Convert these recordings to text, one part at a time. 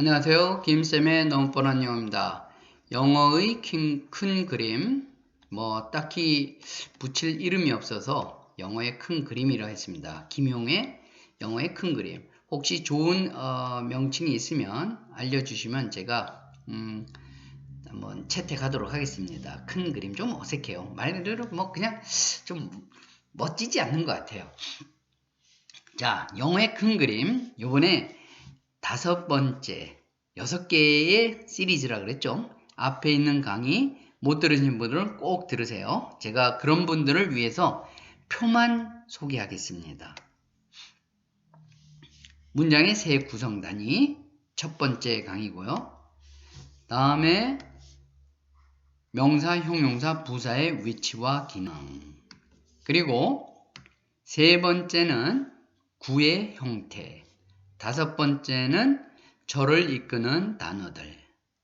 안녕하세요. 김쌤의 너무 뻔한 영어입니다. 영어의 큰, 큰 그림, 뭐 딱히 붙일 이름이 없어서 영어의 큰 그림이라 했습니다. 김용의 영어의 큰 그림. 혹시 좋은 어, 명칭이 있으면 알려주시면 제가 음, 한번 채택하도록 하겠습니다. 큰 그림 좀 어색해요. 말 그대로 뭐 그냥 좀 멋지지 않는 것 같아요. 자, 영어의 큰 그림. 요번에 다섯 번째, 여섯 개의 시리즈라 그랬죠. 앞에 있는 강의 못 들으신 분들은 꼭 들으세요. 제가 그런 분들을 위해서 표만 소개하겠습니다. 문장의 세 구성단위 첫 번째 강의고요. 다음에 명사, 형용사, 부사의 위치와 기능 그리고 세 번째는 구의 형태 다섯 번째는 저를 이끄는 단어들.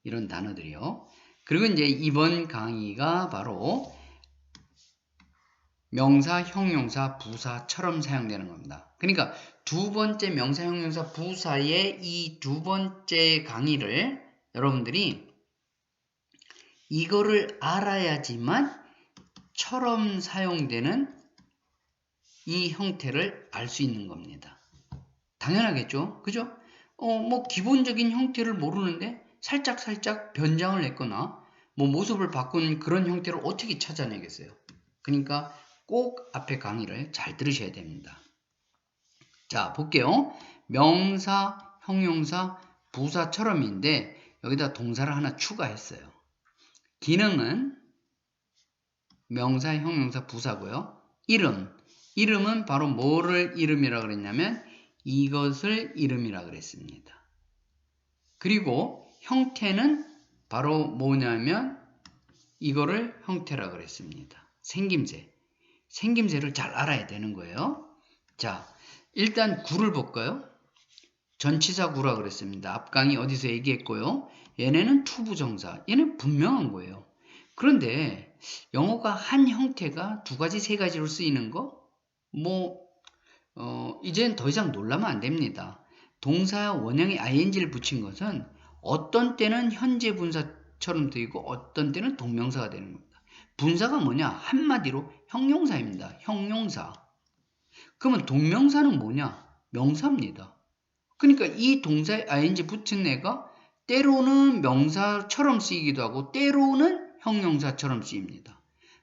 이런 단어들이요. 그리고 이제 이번 강의가 바로 명사, 형용사, 부사처럼 사용되는 겁니다. 그러니까 두 번째 명사, 형용사, 부사의 이 두 번째 강의를 여러분들이 이거를 알아야지만 처럼 사용되는 이 형태를 알 수 있는 겁니다. 당연하겠죠. 그죠? 어, 뭐 기본적인 형태를 모르는데 살짝 살짝 변장을 했거나 뭐 모습을 바꾼 그런 형태를 어떻게 찾아내겠어요? 그러니까 꼭 앞에 강의를 잘 들으셔야 됩니다. 자, 볼게요. 명사, 형용사, 부사처럼인데 여기다 동사를 하나 추가했어요. 기능은 명사, 형용사, 부사고요. 이름, 이름은 바로 뭐를 이름이라 고 그랬냐면 이것을 이름이라 그랬습니다. 그리고 형태는 바로 뭐냐면 이거를 형태라 그랬습니다. 생김새. 생김새를 잘 알아야 되는 거예요. 자, 일단 구를 볼까요? 전치사 구라 그랬습니다. 앞강이 어디서 얘기했고요. 얘네는 투부정사. 얘는 분명한 거예요. 그런데 영어가 한 형태가 두 가지, 세 가지로 쓰이는 거? 뭐 어, 이젠 더 이상 놀라면 안 됩니다. 동사 원형에 ing를 붙인 것은 어떤 때는 현재 분사처럼 되고 어떤 때는 동명사가 되는 겁니다. 분사가 뭐냐? 한마디로 형용사입니다. 형용사. 그러면 동명사는 뭐냐? 명사입니다. 그러니까 이 동사에 ing 붙인 애가 때로는 명사처럼 쓰이기도 하고 때로는 형용사처럼 쓰입니다.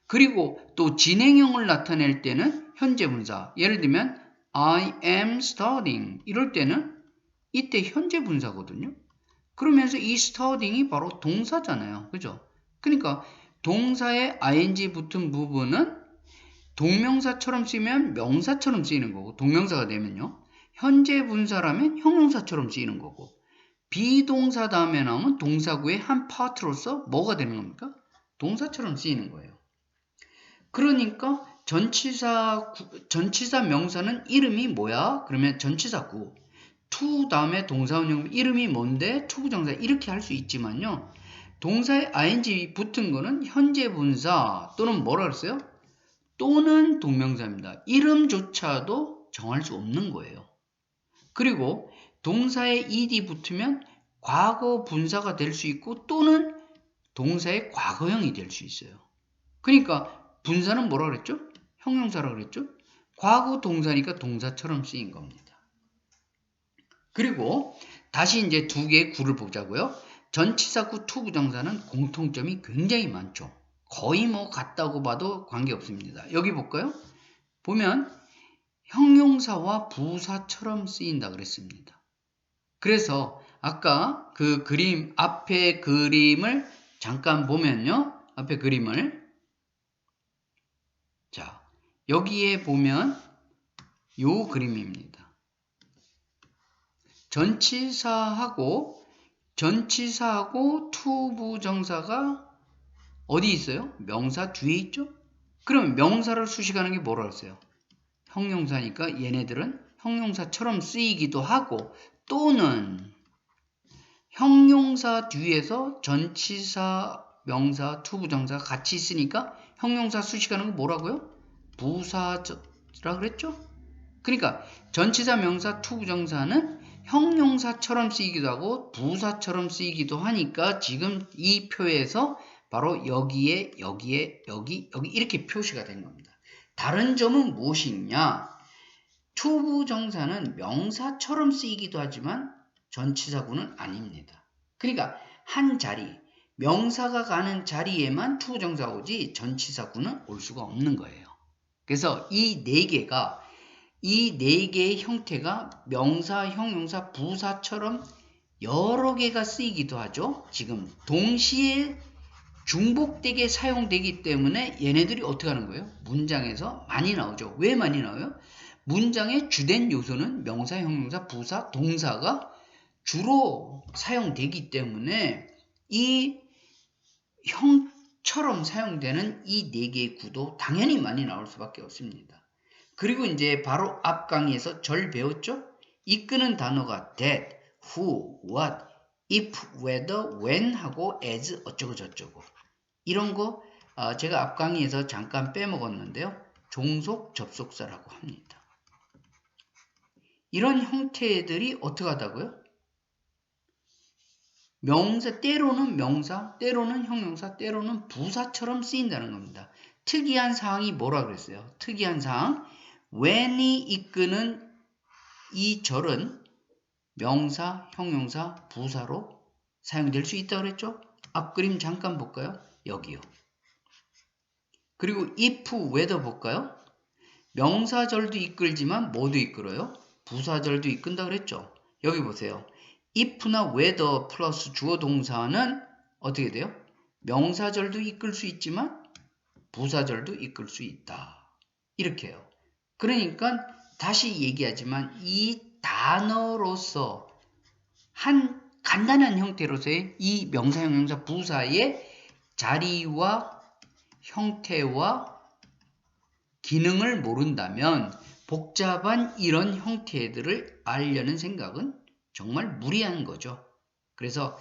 그리고 또 진행형을 나타낼 때는 현재 분사. 예를 들면 I am studying 이럴 때는 이때 현재 분사거든요. 그러면서 이 studying이 바로 동사잖아요. 그죠? 그러니까 동사에 ing 붙은 부분은 동명사처럼 쓰이면 명사처럼 쓰이는 거고 동명사가 되면요. 현재 분사라면 형용사처럼 쓰이는 거고 비동사 다음에 나오면 동사구의 한 파트로서 뭐가 되는 겁니까? 동사처럼 쓰이는 거예요. 그러니까 전치사 전치사 명사는 이름이 뭐야? 그러면 전치사구. to 다음에 동사원형 이름이 뭔데? 투부정사 이렇게 할 수 있지만요. 동사에 ing 붙은 거는 현재 분사 또는 뭐라 그랬어요? 또는 동명사입니다. 이름조차도 정할 수 없는 거예요. 그리고 동사에 ed 붙으면 과거 분사가 될 수 있고 또는 동사의 과거형이 될 수 있어요. 그러니까 분사는 뭐라 그랬죠? 형용사라 그랬죠? 과거 동사니까 동사처럼 쓰인 겁니다. 그리고 다시 이제 두 개의 구를 보자고요. 전치사구 투부정사는 공통점이 굉장히 많죠. 거의 뭐 같다고 봐도 관계없습니다. 여기 볼까요? 보면 형용사와 부사처럼 쓰인다 그랬습니다. 그래서 아까 그 그림 앞에 그림을 잠깐 보면요. 앞에 그림을 자, 여기에 보면 요 그림입니다. 전치사하고 전치사하고 투부정사가 어디 있어요? 명사 뒤에 있죠? 그럼 명사를 수식하는 게 뭐라 그랬어요? 형용사니까 얘네들은 형용사처럼 쓰이기도 하고 또는 형용사 뒤에서 전치사, 명사, 투부정사 같이 있으니까 형용사 수식하는 거 뭐라고요? 부사라 그랬죠? 그러니까 전치사 명사 투부정사는 형용사처럼 쓰이기도 하고 부사처럼 쓰이기도 하니까 지금 이 표에서 바로 여기에 여기에 여기 여기 이렇게 표시가 된 겁니다. 다른 점은 무엇이냐? 투부정사는 명사처럼 쓰이기도 하지만 전치사구는 아닙니다. 그러니까 한 자리, 명사가 가는 자리에만 투부정사가 오지 전치사구는 올 수가 없는 거예요. 그래서 이 네 개가 이 네 개의 형태가 명사, 형용사, 부사처럼 여러 개가 쓰이기도 하죠. 지금 동시에 중복되게 사용되기 때문에 얘네들이 어떻게 하는 거예요? 문장에서 많이 나오죠. 왜 많이 나와요? 문장의 주된 요소는 명사, 형용사, 부사, 동사가 주로 사용되기 때문에 이 형 처럼 사용되는 이 네 개의 구도 당연히 많이 나올 수밖에 없습니다. 그리고 이제 바로 앞 강의에서 절 배웠죠? 이끄는 단어가 that, who, what, if, whether, when 하고 as 어쩌고 저쩌고 이런 거 어, 제가 앞 강의에서 잠깐 빼먹었는데요. 종속 접속사라고 합니다. 이런 형태들이 어떻게 하다고요? 명사, 때로는 명사, 때로는 형용사, 때로는 부사처럼 쓰인다는 겁니다. 특이한 사항이 뭐라 그랬어요? 특이한 사항, when이 이끄는 이 절은 명사, 형용사, 부사로 사용될 수 있다고 그랬죠? 앞그림 잠깐 볼까요? 여기요. 그리고 if, whether 볼까요? 명사절도 이끌지만 뭐도 이끌어요? 부사절도 이끈다 그랬죠? 여기 보세요. If나 whether 플러스 주어 동사는 어떻게 돼요? 명사절도 이끌 수 있지만 부사절도 이끌 수 있다. 이렇게 해요. 그러니까 다시 얘기하지만 이 단어로서 한 간단한 형태로서의 이 명사, 형용사, 부사의 자리와 형태와 기능을 모른다면 복잡한 이런 형태들을 알려는 생각은 정말 무리한 거죠. 그래서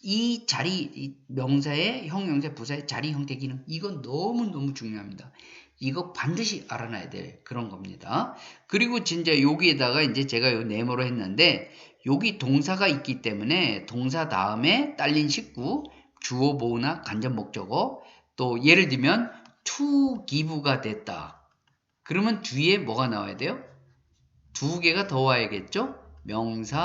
이 자리, 이 명사의 형용사, 부사의 자리, 형태, 기능 이건 너무너무 중요합니다. 이거 반드시 알아놔야 될 그런 겁니다. 그리고 진짜 여기에다가 이제 제가 요 네모로 했는데 여기 동사가 있기 때문에 동사 다음에 딸린 식구, 주어 보호나 간접 목적어 또 예를 들면 to give가 됐다. 그러면 뒤에 뭐가 나와야 돼요? 두 개가 더 와야겠죠? 명사,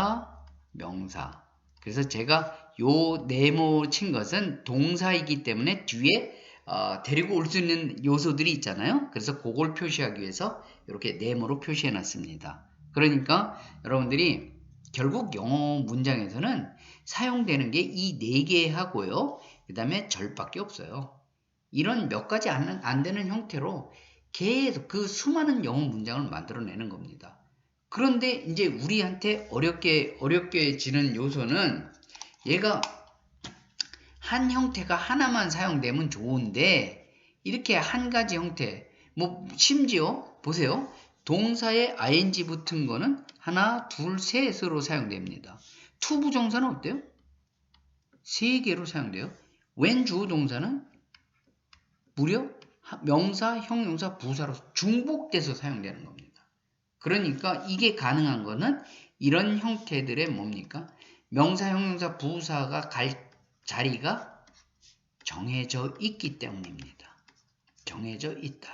명사. 그래서 제가 요 네모 친 것은 동사이기 때문에 뒤에 어, 데리고 올 수 있는 요소들이 있잖아요. 그래서 그걸 표시하기 위해서 이렇게 네모로 표시해 놨습니다. 그러니까 여러분들이 결국 영어 문장에서는 사용되는 게 이 네 개 하고요. 그 다음에 절밖에 없어요. 이런 몇 가지 안, 안 되는 형태로 계속 그 수많은 영어 문장을 만들어내는 겁니다. 그런데 이제 우리한테 어렵게 어렵게 지는 요소는 얘가 한 형태가 하나만 사용되면 좋은데 이렇게 한 가지 형태 뭐 심지어 보세요 동사에 ing 붙은 거는 하나 둘 셋으로 사용됩니다 투부정사는 어때요? 세 개로 사용돼요 웬 주어 동사는 무려 명사, 형용사, 부사로 중복돼서 사용되는 겁니다. 그러니까 이게 가능한 거는 이런 형태들의 뭡니까? 명사, 형용사, 부사가 갈 자리가 정해져 있기 때문입니다. 정해져 있다.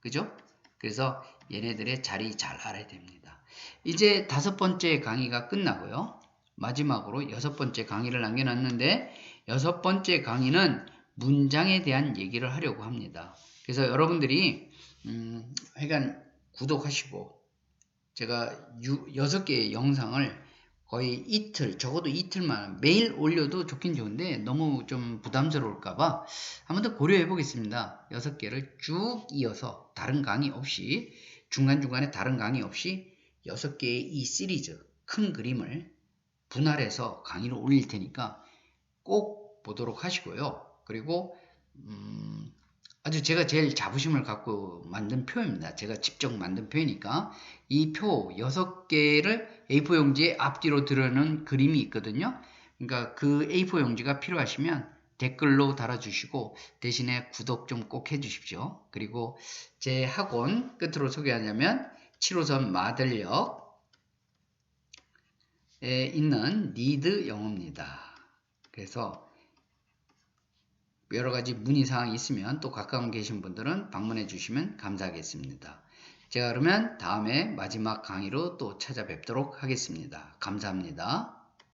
그죠? 그래서 얘네들의 자리 잘 알아야 됩니다. 이제 다섯 번째 강의가 끝나고요. 마지막으로 여섯 번째 강의를 남겨놨는데 여섯 번째 강의는 문장에 대한 얘기를 하려고 합니다. 그래서 여러분들이 음, 하여간 구독하시고 제가 유, 6개의 영상을 거의 이틀 적어도 이틀만 매일 올려도 좋긴 좋은데 너무 좀 부담스러울까봐 한번 더 고려해 보겠습니다. 6개를 쭉 이어서 다른 강의 없이 중간중간에 다른 강의 없이 6개의 이 시리즈 큰 그림을 분할해서 강의를 올릴 테니까 꼭 보도록 하시고요. 그리고 음, 아주 제가 제일 자부심을 갖고 만든 표입니다. 제가 직접 만든 표니까 이 표 6개를 A4 용지에 앞뒤로 들어놓은 그림이 있거든요. 그러니까 그 A4 용지가 필요하시면 댓글로 달아주시고 대신에 구독 좀 꼭 해주십시오. 그리고 제 학원 끝으로 소개하자면 7호선 마들역 있는 need 영어입니다. 그래서 여러 가지 문의 사항이 있으면 또 가까운 계신 분들은 방문해 주시면 감사하겠습니다. 제가 그러면 다음에 마지막 강의로 또 찾아뵙도록 하겠습니다. 감사합니다.